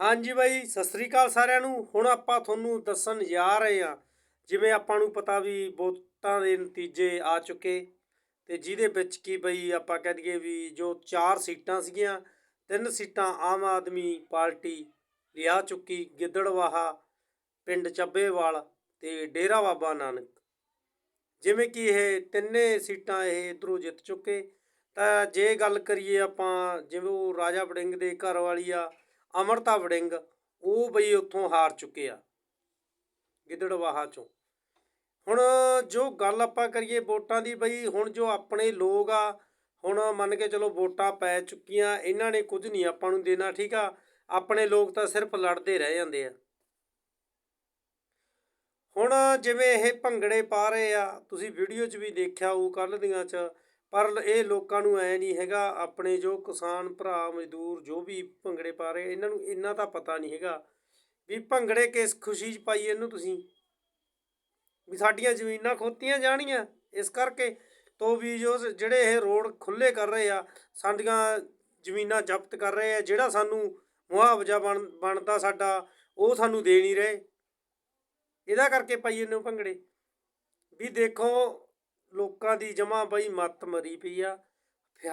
ਹਾਂਜੀ ਬਾਈ, ਸਤਿ ਸ੍ਰੀ ਅਕਾਲ ਸਾਰਿਆਂ ਨੂੰ। ਹੁਣ ਆਪਾਂ ਤੁਹਾਨੂੰ ਦੱਸਣ ਜਾ ਰਹੇ ਹਾਂ, ਜਿਵੇਂ ਆਪਾਂ ਨੂੰ ਪਤਾ ਵੀ ਵੋਟਾਂ ਦੇ ਨਤੀਜੇ ਆ ਚੁੱਕੇ ਤੇ ਜਿਹਦੇ ਵਿੱਚ ਕੀ ਬਈ ਆਪਾਂ ਕਹਿ ਦਈਏ ਵੀ ਜੋ ਚਾਰ ਸੀਟਾਂ ਸੀਗੀਆਂ, ਤਿੰਨ ਸੀਟਾਂ ਆਮ ਆਦਮੀ ਪਾਰਟੀ ਲਿਆ ਚੁੱਕੀ, ਗਿੱਦੜਵਾਹਾ, ਪਿੰਡ ਚੱਬੇਵਾਲ ਤੇ ਡੇਰਾ ਬਾਬਾ ਨਾਨਕ। ਜਿਵੇਂ ਕਿ ਇਹ ਤਿੰਨੇ ਸੀਟਾਂ ਇਹ ਇਧਰੋਂ ਜਿੱਤ ਚੁੱਕੇ। ਤਾਂ ਜੇ ਗੱਲ ਕਰੀਏ ਆਪਾਂ, ਜਿਵੇਂ ਉਹ ਰਾਜਾ ਵੜਿੰਗ ਦੇ ਘਰ ਵਾਲੀ ਆ ਅਮਰਤਾ ਵੜਿੰਗ, ਉਹ ਬਈ ਉੱਥੋਂ ਹਾਰ ਚੁੱਕੇ ਆ, ਗਿੱਦੜਵਾਹਾ ਚੋਂ। ਹੁਣ ਜੋ ਗੱਲ ਆਪਾਂ ਕਰੀਏ ਵੋਟਾਂ ਦੀ ਬਈ, ਹੁਣ ਜੋ ਆਪਣੇ ਲੋਕ ਆ, ਹੁਣ ਮੰਨ ਕੇ ਚਲੋ ਵੋਟਾਂ ਪੈ ਚੁੱਕੀਆਂ, ਇਹਨਾਂ ਨੇ ਕੁਝ ਨਹੀਂ ਆਪਾਂ ਨੂੰ ਦੇਣਾ, ਠੀਕ ਆ? ਆਪਣੇ ਲੋਕ ਤਾਂ ਸਿਰਫ ਲੜਦੇ ਰਹਿ ਜਾਂਦੇ ਆ। ਹੁਣ ਜਿਵੇਂ ਇਹ ਭੰਗੜੇ ਪਾ ਰਹੇ ਆ, ਤੁਸੀਂ ਵੀਡੀਓ 'ਚ ਵੀ ਦੇਖਿਆ ਉਹ ਕੱਲ ਦੀਆਂ 'ਚ ਪਰ ਇਹ ਲੋਕਾਂ ਨੂੰ ਐ ਨਹੀਂ ਹੈਗਾ, ਆਪਣੇ ਜੋ ਕਿਸਾਨ ਭਰਾ, ਮਜ਼ਦੂਰ ਜੋ ਵੀ ਭੰਗੜੇ ਪਾ ਰਹੇ, ਇਹਨਾਂ ਨੂੰ ਇੰਨਾ ਤਾਂ ਪਤਾ ਨਹੀਂ ਹੈਗਾ ਵੀ ਭੰਗੜੇ ਕਿਸ ਖੁਸ਼ੀ 'ਚ ਪਾਈ ਇਹਨੂੰ ਤੁਸੀਂ। ਵੀ ਸਾਡੀਆਂ ਜ਼ਮੀਨਾਂ ਖੋਤੀਆਂ ਜਾਣੀਆਂ, ਇਸ ਕਰਕੇ ਤੋਂ ਵੀ ਜੋ ਜਿਹੜੇ ਇਹ ਰੋਡ ਖੁੱਲੇ ਕਰ ਰਹੇ ਆ, ਸਾਡੀਆਂ ਜ਼ਮੀਨਾਂ ਜ਼ਬਤ ਕਰ ਰਹੇ ਆ, ਜਿਹੜਾ ਸਾਨੂੰ ਮੁਆਵਜ਼ਾ ਬਣ ਬਣਦਾ ਸਾਡਾ, ਉਹ ਸਾਨੂੰ ਦੇ ਨਹੀਂ ਰਹੇ। ਇਹਦਾ ਕਰਕੇ ਪਾਈਏ ਨੂੰ ਭੰਗੜੇ। ਵੀ ਦੇਖੋ ਲੋਕਾਂ ਦੀ ਜਮਾ ਬਈ ਮੱਤ ਮਰੀ ਪਈ ਆ।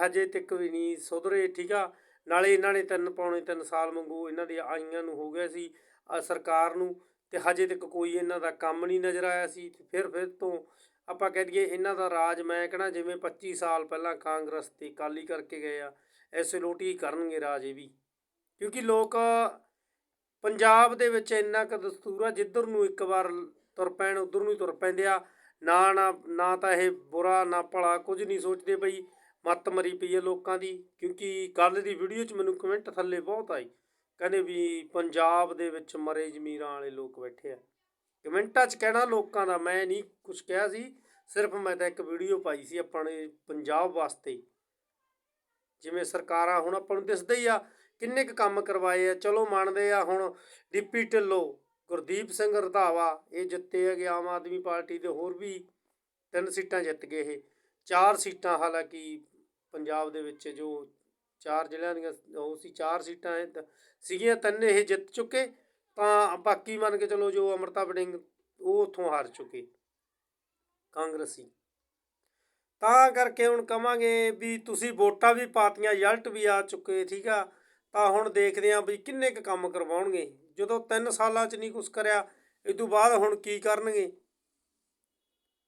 ਹਜੇ ਤੱਕ ਵੀ ਨਹੀਂ ਸੁਧਰੇ, ਠੀਕ ਆ। ਨਾਲੇ ਇਹਨਾਂ ਨੇ ਤਿੰਨ, ਪੌਣੇ ਤਿੰਨ ਸਾਲ ਮੰਗੂ ਇਹਨਾਂ ਦੇ ਆਈਆਂ ਨੂੰ ਹੋ ਗਿਆ ਸੀ ਸਰਕਾਰ ਨੂੰ। ਤੇ ਹਜੇ ਤੱਕ ਕੋਈ ਇਹਨਾਂ ਦਾ ਕੰਮ ਨਹੀਂ ਨਜ਼ਰ ਆਇਆ ਸੀ। ਫਿਰ ਫਿਰ ਤੋਂ ਆਪਾਂ ਕਹਿ ਦਈਏ ਇਹਨਾਂ ਦਾ ਰਾਜ ਮੈਂ ਕਹਣਾ ਜਿਵੇਂ 25 ਸਾਲ ਪਹਿਲਾਂ ਕਾਂਗਰਸ ਤੇ ਕਾਲੀ ਕਰਕੇ ਗਏ ਆ ਐਸੇ ਲੋਟੀ ਕਰਨਗੇ ਰਾਜ ਇਹ ਵੀ। ਕਿਉਂਕਿ ਲੋਕ ਪੰਜਾਬ ਦੇ ਵਿੱਚ ਇੰਨਾ ਕੁ ਦਸਤੂਰ ਆ, ਜਿੱਧਰ ਨੂੰ ਇੱਕ ਵਾਰ ਤੁਰ ਪੈਣ, ਉਧਰ ਨੂੰ ਹੀ ਤੁਰ ਪੈਂਦੇ ਆ। ਨਾ ਨਾ ਨਾ ਤਾਂ ਇਹ ਬੁਰਾ, ਨਾ ਭਲਾ, ਕੁਝ ਨਹੀਂ ਸੋਚਦੇ ਬਈ। ਮੱਤ ਮਰੀ ਪਈ ਹੈ ਲੋਕਾਂ ਦੀ, ਕਿਉਂਕਿ ਕੱਲ ਦੀ ਵੀਡੀਓ 'ਚ ਮੈਨੂੰ ਕਮੈਂਟ ਥੱਲੇ ਬਹੁਤ ਆਈ। ਕਹਿੰਦੇ ਵੀ ਪੰਜਾਬ ਦੇ ਵਿੱਚ ਮਰੇ ਜ਼ਮੀਰਾਂ ਵਾਲੇ ਲੋਕ ਬੈਠੇ ਆ। ਕਮੈਂਟਾਂ 'ਚ ਕਹਿਣਾ ਲੋਕਾਂ ਦਾ, ਮੈਂ ਨਹੀਂ ਕੁਝ ਕਿਹਾ ਸੀ। ਸਿਰਫ ਮੈਂ ਤਾਂ ਇੱਕ ਵੀਡੀਓ ਪਾਈ ਸੀ ਆਪਣੇ ਪੰਜਾਬ ਵਾਸਤੇ। ਜਿਵੇਂ ਸਰਕਾਰਾਂ ਹੁਣ ਆਪਾਂ ਨੂੰ ਦਿਸਦਾ ਹੀ ਆ, ਕਿੰਨੇ ਕੁ ਕੰਮ ਕਰਵਾਏ ਆ। ਚਲੋ ਮੰਨਦੇ ਆ ਹੁਣ ਡਿਪਟੀ ਢਿੱਲੋਂ ਗੁਰਦੀਪ ਸਿੰਘ ਰਧਾਵਾ, ਇਹ ਜਿੱਤੇ ਹੈਗੇ ਆਮ ਆਦਮੀ ਪਾਰਟੀ ਦੇ ਹੋਰ ਵੀ ਤਿੰਨ ਸੀਟਾਂ ਜਿੱਤ ਗਏ ਇਹ। ਚਾਰ ਸੀਟਾਂ ਹਾਲਾਂਕਿ ਪੰਜਾਬ ਦੇ ਵਿੱਚ ਜੋ ਚਾਰ ਜ਼ਿਲ੍ਹਿਆਂ ਦੀਆਂ ਉਹ ਸੀ, ਚਾਰ ਸੀਟਾਂ ਇਹ ਤ- ਸੀਗੀਆਂ, ਤਿੰਨ ਇਹ ਜਿੱਤ ਚੁੱਕੇ। ਤਾਂ ਬਾਕੀ ਮੰਨ ਕੇ ਚਲੋ ਜੋ ਅਮਰਤਾ ਵੜਿੰਗ, ਉਹ ਉੱਥੋਂ ਹਾਰ ਚੁੱਕੇ। ਕਾਂਗਰਸੀ। ਤਾਂ ਕਰਕੇ ਹੁਣ ਕਵਾਂਗੇ ਵੀ ਤੁਸੀਂ ਵੋਟਾਂ ਵੀ ਪਾਤੀਆਂ, ਰਿਜ਼ਲਟ ਵੀ ਆ ਚੁੱਕੇ, ਠੀਕ ਆ। ਤਾਂ ਹੁਣ ਦੇਖਦੇ ਆਂ ਵੀ ਕਿੰਨੇ ਕੁ ਕੰਮ ਕਰਵਾਉਣਗੇ। ਜਦੋਂ 3 ਸਾਲਾਂ 'ਚ ਨਹੀਂ ਕੁਝ ਕਰਿਆ, ਇਸ ਤੋਂ ਬਾਅਦ ਹੁਣ ਕੀ ਕਰਨਗੇ?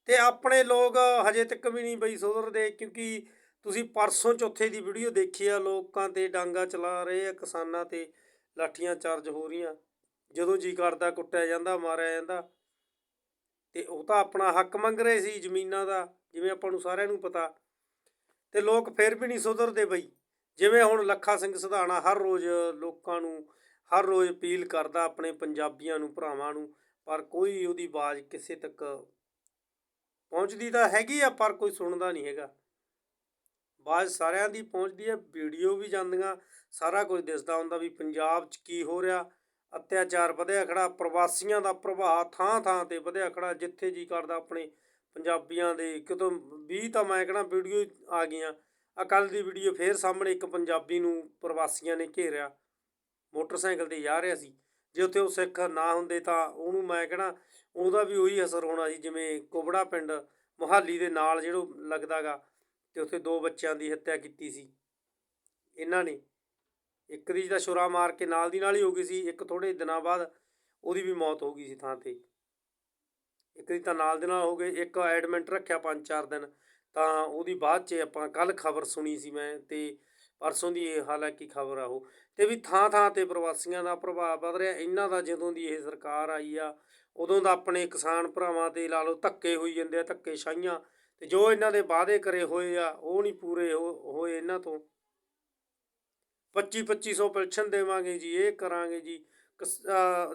ਤੇ ਆਪਣੇ ਲੋਕ ਹਜੇ ਤੱਕ ਵੀ ਨਹੀਂ ਬਈ ਸੁਧਰਦੇ, ਕਿਉਂਕਿ ਤੁਸੀਂ ਪਰਸੋਂ ਚੌਥੇ ਦੀ ਵੀਡੀਓ ਦੇਖੀ ਆ, ਲੋਕਾਂ ਤੇ ਡਾਂਗਾ ਚਲਾ ਰਹੇ ਆ, ਕਿਸਾਨਾਂ ਤੇ ਲਾਠੀਆਂ ਚਾਰਜ ਹੋ ਰਹੀਆਂ। ਜਦੋਂ ਜੀ ਕਰਦਾ, ਕੁੱਟਿਆ ਜਾਂਦਾ, ਮਾਰਿਆ ਜਾਂਦਾ। ਤੇ ਉਹ ਤਾਂ ਆਪਣਾ ਹੱਕ ਮੰਗ ਰਹੇ ਸੀ ਜ਼ਮੀਨਾਂ ਦਾ, ਜਿਵੇਂ ਆਪਾਂ ਨੂੰ ਸਾਰਿਆਂ ਨੂੰ ਪਤਾ। ਤੇ ਲੋਕ ਫਿਰ ਵੀ ਨਹੀਂ ਸੁਧਰਦੇ ਬਈ। ਜਿਵੇਂ ਹੁਣ ਲੱਖਾ ਸਿੰਘ ਸਿਧਾਣਾ ਹਰ ਰੋਜ਼ ਲੋਕਾਂ ਨੂੰ ਹਰ ਰੋਜ਼ ਅਪੀਲ ਕਰਦਾ ਆਪਣੇ ਪੰਜਾਬੀਆਂ ਨੂੰ, ਭਰਾਵਾਂ ਨੂੰ, ਪਰ ਕੋਈ ਉਹਦੀ ਆਵਾਜ਼ ਕਿਸੇ ਤੱਕ ਪਹੁੰਚਦੀ ਤਾਂ ਹੈਗੀ ਆ, ਪਰ ਕੋਈ ਸੁਣਦਾ ਨਹੀਂ ਹੈਗਾ। ਆਵਾਜ਼ ਸਾਰਿਆਂ ਦੀ ਪਹੁੰਚਦੀ ਹੈ ਵੀਡੀਓ ਵੀ ਜਾਂਦੀਆਂ, ਸਾਰਾ ਕੁਝ ਦਿਸਦਾ ਹੁੰਦਾ ਵੀ ਪੰਜਾਬ 'ਚ ਕੀ ਹੋ ਰਿਹਾ। ਅਤਿਆਚਾਰ ਵਧਿਆ ਖੜਾ ਪ੍ਰਵਾਸੀਆਂ ਦਾ ਪ੍ਰਭਾਵ ਥਾਂ ਥਾਂ ਤੇ ਵਧਿਆ ਖੜਾ ਜਿੱਥੇ ਜੀ ਕਰਦਾ ਆਪਣੇ ਪੰਜਾਬੀਆਂ ਦੇ ਕਿਤੋਂ 20 ਤਾਂ ਮੈਂ ਕਹਣਾ ਵੀਡੀਓ ਆ ਗਈਆਂ। ਆ ਦੀ ਵੀਡੀਓ ਫੇਰ ਸਾਹਮਣੇ ਇੱਕ ਪੰਜਾਬੀ ਨੂੰ ਪ੍ਰਵਾਸੀਆਂ ਨੇ ਘੇਰਿਆ। ਮੋਟਰਸਾਈਕਲ ਤੇ ਜਾ ਰਿਹਾ ਸੀ। ਜੇ ਉੱਥੇ ਉਹ ਸਿੱਖ ਨਾ ਹੁੰਦੇ ਤਾਂ ਉਹਨੂੰ ਮੈਂ ਕਹਿਣਾ, ਉਹਦਾ ਵੀ ਉਹੀ ਅਸਰ ਹੋਣਾ ਸੀ, ਜਿਵੇਂ ਕੋਬੜਾ ਪਿੰਡ ਮੁਹਾਲੀ ਦੇ ਨਾਲ ਜਿਹੜਾ ਲੱਗਦਾਗਾ ਤੇ ਉੱਥੇ ਦੋ ਬੱਚਿਆਂ ਦੀ ਹੱਤਿਆ ਕੀਤੀ ਸੀ। ਇਹਨਾਂ ਨੇ ਇੱਕ ਦੀ ਤਾਂ ਛੁਰਾ ਮਾਰ ਕੇ ਨਾਲ ਦੀ ਨਾਲ ਹੀ ਹੋ ਗਈ ਸੀ, ਇੱਕ ਥੋੜੇ ਦਿਨਾਂ ਬਾਅਦ ਉਹਦੀ ਵੀ ਮੌਤ ਹੋ ਗਈ ਸੀ ਥਾਂ ਤੇ। ਇੱਕ ਦੀ ਤਾਂ ਨਾਲ ਦੇ ਨਾਲ ਹੋ ਗਈ ਇੱਕ ਐਡਮਿਟ ਰੱਖਿਆ ਪੰਜ ਚਾਰ ਦਿਨ, ਤਾਂ ਉਹਦੀ ਬਾਅਦ 'ਚ ਆਪਾਂ ਕੱਲ ਖਬਰ ਸੁਣੀ ਸੀ ਮੈਂ ਤੇ ਪਰਸੋਂ ਦੀ ਇਹ ਹਾਲਾਂਕਿ ਖਬਰ ਆ ਉਹ। ਤੇ ਵੀ ਥਾਂ ਥਾਂ ਤੇ ਪ੍ਰਵਾਸੀਆਂ ਦਾ ਪ੍ਰਭਾਵ ਵੱਧ ਰਿਹਾ। ਇਹਨਾਂ ਦਾ ਜਦੋਂ ਦੀ ਇਹ ਸਰਕਾਰ ਆਈ ਆ, ਉਦੋਂ ਦਾ ਆਪਣੇ ਕਿਸਾਨ ਭਰਾਵਾਂ ਤੇ ਲਾ ਲਓ ਧੱਕੇ ਹੋਈ ਜਾਂਦੇ ਆ, ਧੱਕੇ ਸ਼ਾਹੀਆਂ। ਤੇ ਜੋ ਇਹਨਾਂ ਦੇ ਵਾਅਦੇ ਕਰੇ ਹੋਏ ਆ, ਉਹ ਨਹੀਂ ਪੂਰੇ ਹੋ- ਹੋਏ ਇਹਨਾਂ ਤੋਂ। 25 2500 ਪੈਨਸ਼ਨ ਦੇਵਾਂਗੇ ਜੀ, ਇਹ ਕਰਾਂਗੇ ਜੀ।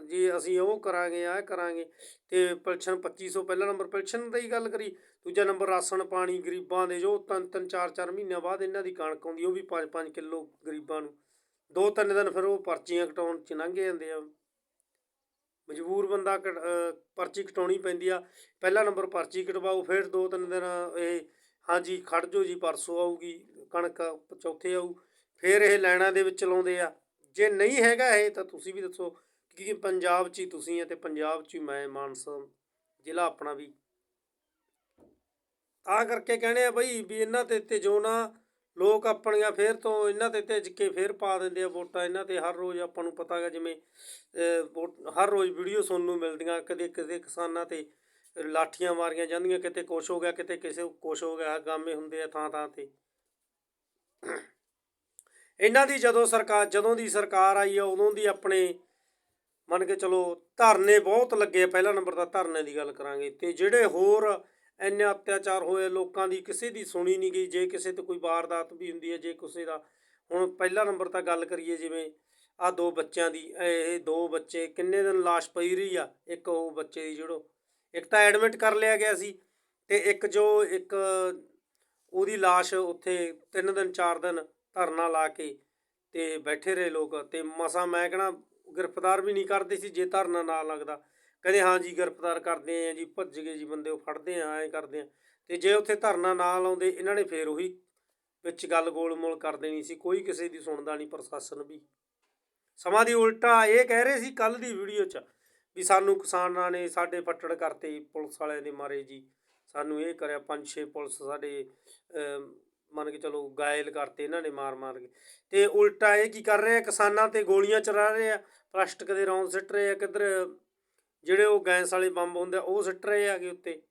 ਜੇ ਅਸੀਂ ਉਹ ਕਰਾਂਗੇ ਆ ਕਰਾਂਗੇ, ਤੇ ਪੈਨਸ਼ਨ 2500 ਪਹਿਲਾ ਨੰਬਰ ਪੈਨਸ਼ਨ ਦੀ ਗੱਲ ਕਰੀ, ਦੂਜਾ ਨੰਬਰ ਰਾਸ਼ਨ ਪਾਣੀ ਗਰੀਬਾਂ ਦੇ ਜੋ ਤਿੰਨ ਤਿੰਨ, ਚਾਰ ਚਾਰ ਮਹੀਨਿਆਂ ਬਾਅਦ ਇਹਨਾਂ ਦੀ ਕਣਕ ਆਉਂਦੀ, ਉਹ ਵੀ 5 5 ਕਿਲੋ ਗਰੀਬਾਂ ਨੂੰ। ਦੋ, ਤਿੰਨ ਦਿਨ ਫਿਰ ਉਹ ਪਰਚੀਆਂ ਕਟਾਉਣ ਚ ਲੰਘ ਜਾਂਦੇ ਆ। ਮਜਬੂਰ ਬੰਦਾ ਕਟ- ਪਰਚੀ ਕਟਾਉਣੀ ਪੈਂਦੀ ਆ। ਪਹਿਲਾ ਨੰਬਰ ਪਰਚੀ ਕਟਵਾਓ, ਫਿਰ ਦੋ, ਤਿੰਨ ਦਿਨ ਇਹ, ਹਾਂਜੀ, ਖੜ ਜੋ ਜੀ, ਪਰਸੋਂ ਆਊਗੀ, ਕਣਕ ਚੌਥੇ ਆਊ, ਫਿਰ ਇਹ ਲਾਈਨਾਂ ਦੇ ਵਿੱਚ ਲਾਉਂਦੇ ਆ। ਜੇ ਨਹੀਂ ਹੈਗਾ ਇਹ ਤਾਂ ਤੁਸੀਂ ਵੀ ਦੱਸੋ ਕਿ ਪੰਜਾਬ 'ਚ ਹੀ ਤੁਸੀਂ ਹੈ ਤੇ ਪੰਜਾਬ 'ਚ ਹੀ ਮੈਂ ਮਾਨਸਾ ਜ਼ਿਲ੍ਹਾ ਆਪਣਾ ਵੀ। ਤਾਂ ਕਰਕੇ ਕਹਿੰਦੇ ਆ ਬਈ ਵੀ ਇਹਨਾਂ ਤੇ ਤੇ ਜੋ ਨਾ ਲੋਕ ਆਪਣੀਆਂ ਫੇਰ ਤੋਂ ਇਹਨਾਂ ਤੇ ਤੇ ਕੇ ਫੇਰ ਪਾ ਦਿੰਦੇ ਆ ਵੋਟਾਂ ਇਹਨਾਂ ਤੇ ਹਰ ਰੋਜ਼ ਆਪਾਂ ਨੂੰ ਪਤਾ ਹੈਗਾ ਜਿਵੇਂ ਅਹ, ਹਰ ਰੋਜ਼ ਵੀਡੀਓ ਸੁਣਨ ਨੂੰ ਮਿਲਦੀਆਂ ਕਦੇ ਕਦੇ ਕਿਸਾਨਾਂ ਤੇ ਲਾਠੀਆਂ ਮਾਰੀਆਂ ਜਾਂਦੀਆਂ ਕਿਤੇ ਕੁਛ ਹੋ ਗਿਆ ਕਿਤੇ ਕਿਸੇ ਕੁਛ ਹੋ ਗਿਆ ਗਾਮੇ ਹੁੰਦੇ ਆ ਥਾਂ ਥਾਂ ਤੇ। ਇਹਨਾਂ ਦੀ ਜਦੋਂ ਸਰਕਾਰ, ਜਦੋਂ ਦੀ ਸਰਕਾਰ ਆਈ ਆ, ਉਦੋਂ ਦੀ ਆਪਣੇ ਮੰਨ ਕੇ ਚਲੋ ਧਰਨੇ ਬਹੁਤ ਲੱਗੇ ਪਹਿਲਾ ਨੰਬਰ ਤਾਂ ਧਰਨੇ ਦੀ ਗੱਲ ਕਰਾਂਗੇ। ਤੇ ਜਿਹੜੇ ਹੋਰ ਇੰਨੇ ਅਤਿਆਚਾਰ ਹੋਏ, ਲੋਕਾਂ ਦੀ ਕਿਸੇ ਦੀ ਸੁਣੀ ਨਹੀਂ ਗਈ, ਜੇ ਕਿਸੇ ਤੇ ਕੋਈ ਵਾਰਦਾਤ ਵੀ ਹੁੰਦੀ ਹੈ ਜੇ ਕਿਸੇ ਦਾ, ਹੁਣ ਪਹਿਲਾ ਨੰਬਰ ਤਾਂ ਗੱਲ ਕਰੀਏ ਜਿਵੇਂ ਆ ਦੋ ਬੱਚਿਆਂ ਦੀ, ਇਹ ਦੋ ਬੱਚੇ ਕਿੰਨੇ ਦਿਨ ਲਾਸ਼ ਪਈ ਰਹੀ ਆ, ਇੱਕ ਉਹ ਬੱਚੇ ਦੀ ਜਿਹੜੋ ਇੱਕ ਤਾਂ ਐਡਮਿਟ ਕਰ ਲਿਆ ਗਿਆ ਸੀ ਤੇ ਇੱਕ ਜੋ ਇੱਕ ਉਹਦੀ ਲਾਸ਼ ਉੱਥੇ ਤਿੰਨ ਦਿਨ, ਚਾਰ ਦਿਨ ਧਰਨਾ ਲਾ ਕੇ ਤੇ ਬੈਠੇ ਰਹੇ ਲੋਕ ਤੇ ਮਸਾ ਮੈਂ ਕਹਣਾ ਗ੍ਰਿਫਤਾਰ ਵੀ ਨਹੀਂ ਕਰਦੇ ਸੀ ਜੇ ਧਰਨਾ ਨਾ ਲੱਗਦਾ। ਕਹਿੰਦੇ, ਹਾਂ ਜੀ, ਗ੍ਰਿਫਤਾਰ ਕਰਦੇ ਆ ਜੀ, ਭੱਜ ਗਏ ਜੀ ਬੰਦੇ, ਉਹ ਫੜਦੇ ਆ, ਐਂ ਕਰਦੇ ਆ। ਤੇ ਜੇ ਉੱਥੇ ਧਰਨਾ ਨਾ ਲਾਉਂਦੇ, ਇਹਨਾਂ ਨੇ ਫੇਰ ਉਹੀ ਵਿੱਚ ਗੱਲ ਗੋਲਮੋਲ ਕਰ ਦੇਣੀ ਸੀ, ਕੋਈ ਕਿਸੇ ਦੀ ਸੁਣਦਾ ਨਹੀਂ ਪ੍ਰਸ਼ਾਸਨ ਵੀ। ਸਮਾਂ ਦੀ ਉਲਟਾ ਇਹ ਕਹਿ ਰਹੇ ਸੀ ਕੱਲ ਦੀ ਵੀਡੀਓ 'ਚ ਵੀ ਸਾਨੂੰ ਕਿਸਾਨਾਂ ਨੇ ਸਾਡੇ ਫੱਟੜ ਕਰਤੇ ਪੁਲਿਸ ਵਾਲਿਆਂ ਦੇ ਮਾਰੇ ਜੀ। ਸਾਨੂੰ ਇਹ ਕਰਿਆ ਪੰਜ ਛੇ ਪੁਲਿਸ ਸਾਡੇ ਮੰਨ ਕੇ ਚਲੋ ਗਾਇਲ ਕਰਤੇ ਇਹਨਾਂ ਨੇ ਮਾਰ ਮਾਰ ਕੇ। ਤੇ ਉਲਟਾ ਇਹ ਕੀ ਕਰ ਰਹੇ ਆ ਕਿਸਾਨਾਂ ਤੇ ਗੋਲੀਆਂ ਚਲਾ ਰਹੇ ਆ ਪਲਾਸਟਿਕ ਦੇ ਰੌਂਦ ਸਿੱਟ ਰਹੇ ਆ ਕਿੱਧਰ ਜਿਹੜੇ ਉਹ ਗੈਸ ਵਾਲੇ ਬੰਬ ਹੁੰਦੇ ਆ, ਉਹ ਸਿੱਟ ਰਹੇ ਆਗੇ ਉੱਤੇ।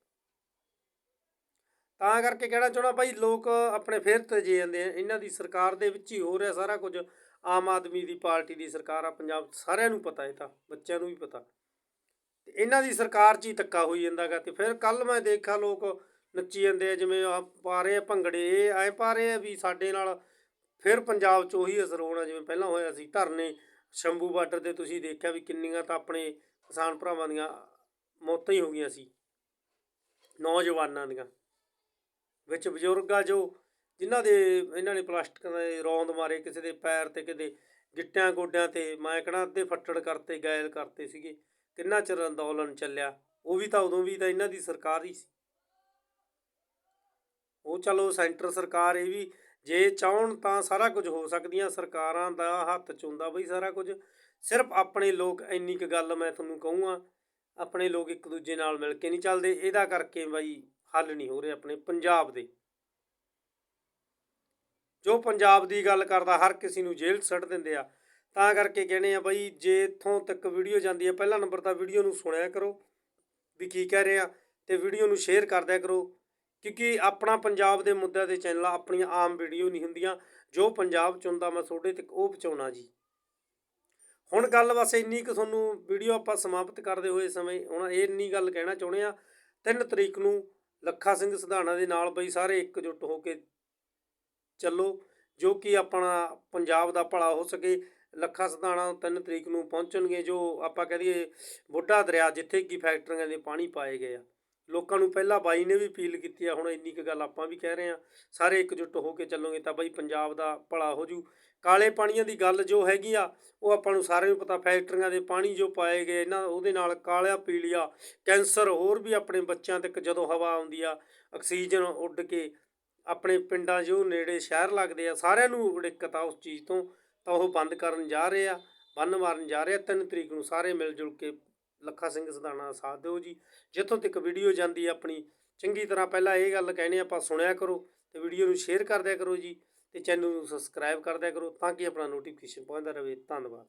ਤਾਂ ਕਰਕੇ ਕਹਿਣਾ ਚਾਹਣਾ ਭਾਈ, ਲੋਕ ਆਪਣੇ ਫੇਰ ਤਜੇ ਜਾਂਦੇ ਆ, ਇਹਨਾਂ ਦੀ ਸਰਕਾਰ ਦੇ ਵਿੱਚ ਹੀ ਹੋ ਰਿਹਾ ਸਾਰਾ ਕੁਝ। ਆਮ ਆਦਮੀ ਦੀ ਪਾਰਟੀ ਦੀ ਸਰਕਾਰ ਆ, ਪੰਜਾਬ ਸਾਰਿਆਂ ਨੂੰ ਪਤਾ ਇਹ ਤਾਂ, ਬੱਚਿਆਂ ਨੂੰ ਵੀ ਪਤਾ। ਤੇ ਇਹਨਾਂ ਦੀ ਸਰਕਾਰ 'ਚ ਹੀ ਧੱਕਾ ਹੋਈ ਜਾਂਦਾਗਾ ਤੇ ਫਿਰ ਕੱਲ ਮੈਂ ਦੇਖਾ ਲੋਕ ਨੱਚੀ ਜਾਂਦੇ ਆ, ਜਿਵੇਂ ਆ ਪਾ ਰਹੇ ਆ ਭੰਗੜੇ, ਇਹ ਐ ਪਾ ਰਹੇ ਆ ਵੀ ਸਾਡੇ ਨਾਲ ਫਿਰ ਪੰਜਾਬ 'ਚ ਉਹੀ ਅਸਰ ਹੋਣਾ ਜਿਵੇਂ ਪਹਿਲਾਂ ਹੋਇਆ ਸੀ ਧਰਨੇ, ਸ਼ੰਭੂ ਬਾਰਡਰ ਤੇ ਤੁਸੀਂ ਦੇਖਿਆ ਵੀ ਕਿੰਨੀਆਂ ਤਾਂ ਆਪਣੇ ਕਿਸਾਨ ਭਰਾਵਾਂ ਦੀਆਂ ਮੌਤਾਂ ਹੀ ਹੋ ਗਈਆਂ ਸੀ, ਨੌਜਵਾਨਾਂ ਦੀਆਂ। ਵਿੱਚ ਬਜ਼ੁਰਗ ਆ ਜੋ, ਜਿਨ੍ਹਾਂ ਦੇ, ਇਹਨਾਂ ਨੇ ਪਲਾਸਟਿਕ ਦੇ ਰੌਂਦ ਮਾਰੇ, ਕਿਸੇ ਦੇ ਪੈਰ ਤੇ ਕਿਤੇ ਗਿੱਟਿਆਂ ਗੋਡਿਆਂ ਤੇ, ਮੈਂ ਕਹਣਾ ਅੱਧੇ ਫੱਟੜ ਕਰਤੇ, ਗਾਇਲ ਕਰਤੇ ਸੀਗੇ। ਕਿੰਨਾ ਚਿਰ ਅੰਦੋਲਨ ਚੱਲਿਆ? ਉਹ ਵੀ ਤਾਂ ਉਦੋਂ ਵੀ ਤਾਂ ਇਹਨਾਂ ਦੀ ਸਰਕਾਰ ਹੀ ਸੀ। ਉਹ ਚਲੋ ਸੈਂਟਰ ਸਰਕਾਰ ਇਹ ਵੀ ਜੇ ਚਾਹਣ ਤਾਂ ਸਾਰਾ ਕੁਝ ਹੋ ਸਕਦੀਆਂ, ਸਰਕਾਰਾਂ ਦਾ ਹੱਥ ਚ ਹੁੰਦਾ ਬਈ ਸਾਰਾ ਕੁਝ। ਸਿਰਫ ਆਪਣੇ ਲੋਕ ਇੰਨੀ ਕੁ ਗੱਲ ਮੈਂ ਤੁਹਾਨੂੰ ਕਹੂੰਗਾ, ਆਪਣੇ ਲੋਕ ਇੱਕ ਦੂਜੇ ਨਾਲ ਮਿਲ ਕੇ ਨਹੀਂ ਚੱਲਦੇ, ਇਹਦਾ ਕਰਕੇ ਬਈ ਹੱਲ ਨਹੀਂ ਹੋ ਰਿਹਾ ਆਪਣੇ ਪੰਜਾਬ ਦੇ। ਜੋ ਪੰਜਾਬ ਦੀ ਗੱਲ ਕਰਦਾ, ਹਰ ਕਿਸੇ ਨੂੰ ਜੇਲ੍ਹ 'ਚ ਸੁੱਟ ਦਿੰਦੇ ਆ। ਤਾਂ ਕਰਕੇ ਕਹਿੰਦੇ ਆ ਬਈ, ਜੇ ਇੱਥੋਂ ਤੱਕ ਵੀਡੀਓ ਜਾਂਦੀ ਹੈ ਪਹਿਲਾ ਨੰਬਰ ਤਾਂ ਵੀਡੀਓ ਨੂੰ ਸੁਣਿਆ ਕਰੋ, ਵੀ ਕੀ ਕਹਿ ਰਹੇ ਆ, ਤੇ ਵੀਡੀਓ ਨੂੰ ਸ਼ੇਅਰ ਕਰਦਿਆ ਕਰੋ। ਕਿਉਂਕਿ ਆਪਣਾ ਪੰਜਾਬ ਦੇ ਮੁੱਦਿਆਂ ਦੇ ਚੈਨਲ ਆਪਣੀਆਂ ਆਮ ਵੀਡੀਓ ਨਹੀਂ ਹੁੰਦੀਆਂ, ਜੋ ਪੰਜਾਬ ਚ ਹੁੰਦਾ ਮੈਂ ਤੁਹਾਡੇ ਤੱਕ ਉਹ ਪਹੁੰਚਾਉਣਾ ਜੀ। ਹੁਣ ਗੱਲ ਬਸ ਇੰਨੀ ਕੁ ਤੁਹਾਨੂੰ ਵੀਡੀਓ ਆਪਾਂ ਸਮਾਪਤ ਕਰਦੇ ਹੋਏ ਸਮੇਂ, ਹੁਣ ਇਹ ਇੰਨੀ ਗੱਲ ਕਹਿਣਾ ਚਾਹੁੰਦੇ ਆ 3 ਤਰੀਕ ਨੂੰ ਲੱਖਾ ਸਿੰਘ ਸਿਧਾਣਾ ਦੇ ਨਾਲ ਬਈ ਸਾਰੇ ਇਕਜੁੱਟ ਹੋ ਕੇ ਚੱਲੋ, ਜੋ ਕਿ ਆਪਣਾ ਪੰਜਾਬ ਦਾ ਭਲਾ ਹੋ ਸਕੇ। ਲੱਖਾ ਸਿਧਾਣਾ 3 ਤਰੀਕ ਨੂੰ ਪਹੁੰਚਣਗੇ, ਜੋ ਆਪਾਂ ਕਹਿ ਦਈਏ ਬੁੱਢਾ ਦਰਿਆ ਜਿੱਥੇ ਕਿ ਫੈਕਟਰੀਆਂ ਦੇ ਪਾਣੀ ਪਾਏ ਗਏ ਆ। ਲੋਕਾਂ ਨੂੰ ਪਹਿਲਾਂ ਬਾਈ ਨੇ ਵੀ ਅਪੀਲ ਕੀਤੀ ਆ, ਹੁਣ ਇੰਨੀ ਕੁ ਗੱਲ ਆਪਾਂ ਵੀ ਕਹਿ ਰਹੇ ਆ। ਸਾਰੇ ਇਕਜੁੱਟ ਹੋ ਕੇ ਚੱਲੋਗੇ ਤਾਂ ਬਾਈ ਪੰਜਾਬ ਦਾ ਭਲਾ ਹੋ ਜੂ। ਕਾਲੇ ਪਾਣੀਆਂ ਦੀ ਗੱਲ ਜੋ ਹੈਗੀ ਆ, ਉਹ ਆਪਾਂ ਨੂੰ ਸਾਰਿਆਂ ਨੂੰ ਪਤਾ, ਫੈਕਟਰੀਆਂ ਦੇ ਪਾਣੀ ਜੋ ਪਾਏ ਗਏ, ਇਹਨਾਂ ਉਹਦੇ ਨਾਲ ਕਾਲਿਆ, ਪੀਲੀਆ, ਕੈਂਸਰ, ਹੋਰ ਵੀ ਆਪਣੇ ਬੱਚਿਆਂ ਤੱਕ ਜਦੋਂ ਹਵਾ ਆਉਂਦੀ ਆ, ਆਕਸੀਜਨ ਉੱਡ ਕੇ ਆਪਣੇ ਪਿੰਡਾਂ ਜੋ ਨੇੜੇ ਸ਼ਹਿਰ ਲੱਗਦੇ ਆ, ਸਾਰਿਆਂ ਨੂੰ ਦਿੱਕਤ ਆ ਉਸ ਚੀਜ਼ ਤੋਂ, ਤਾਂ ਉਹ ਬੰਦ ਕਰਨ ਜਾ ਰਹੇ ਆ, ਬੰਨ ਮਾਰਨ ਜਾ ਰਹੇ ਆ 3 ਤਰੀਕ ਨੂੰ ਸਾਰੇ ਮਿਲ ਜੁਲ ਕੇ ਲੱਖਾ ਸਿੰਘ ਸਦਾਣਾ ਦਾ ਸਾਥ ਦਿਓ ਜੀ। ਜਿੱਥੋਂ ਤੱਕ ਵੀਡੀਓ ਜਾਂਦੀ ਹੈ ਆਪਣੀ, ਚੰਗੀ ਤਰ੍ਹਾਂ ਪਹਿਲਾਂ ਇਹ ਗੱਲ ਕਹਿਣੀ ਆਪਾਂ ਸੁਣਿਆ ਕਰੋ ਤੇ ਵੀਡੀਓ ਨੂੰ ਸ਼ੇਅਰ ਕਰਦਿਆ ਕਰੋ ਜੀ ਤੇ ਚੈਨਲ ਨੂੰ ਸਬਸਕ੍ਰਾਈਬ ਕਰਦਿਆ ਕਰੋ ਤਾਂ ਕਿ ਆਪਣਾ ਨੋਟੀਫਿਕੇਸ਼ਨ ਪਹੁੰਚਦਾ ਰਹੇ। ਧੰਨਵਾਦ।